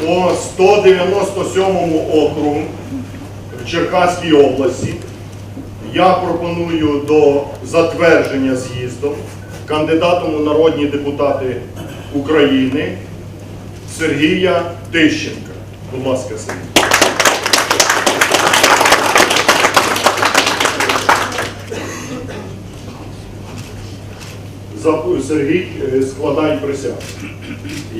по 197 округу в Черкаській області я пропоную до затвердження з'їздом кандидатом у народні депутати України Сергія Тищенка. Будь ласка, Сергій. Сергій, е, складай присягу.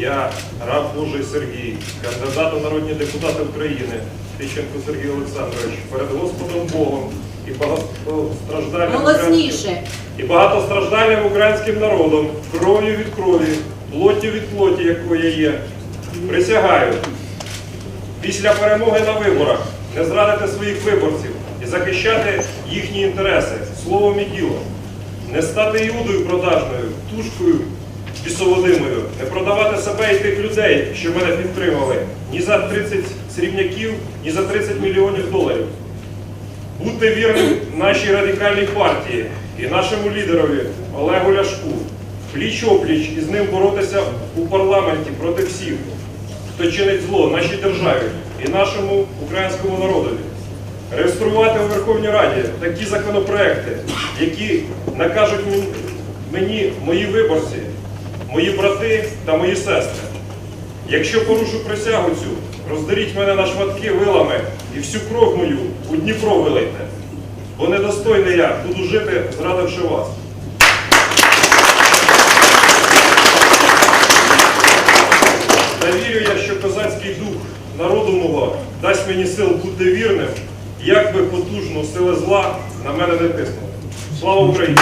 Я, раб Божий Сергій, кандидат у народні депутати України, Тищенко Сергій Олександрович, перед Господом Богом і багатостраждальним Голосніше. і багатостраждальним українським народом, кров'ю від крові, плоттю від плоті, якої я є, присягаю після перемоги на виборах не зрадити своїх виборців і захищати їхні інтереси словом і ділом, не стати іудою продажною, тушкою бісоводимою, не продавати себе і тих людей, що мене підтримали, ні за 30 срібняків, ні за 30 мільйонів доларів. Бути вірним нашій радикальній партії і нашому лідерові Олегу Ляшку, пліч-опліч із ним боротися у парламенті проти всіх, хто чинить зло нашій державі і нашому українському народові. Реєструвати у Верховній Раді такі законопроекти, які накажуть мені мої виборці, мої брати та мої сестри. Якщо порушу присягу цю, роздеріть мене на шматки вилами і всю кров мою у Дніпро вилийте, бо недостойний я буду жити, зрадивши вас. Та вірю я, що козацький дух народу мого дасть мені сил бути вірним, як би потужно сили зла на мене не тиснули. Слава Україні!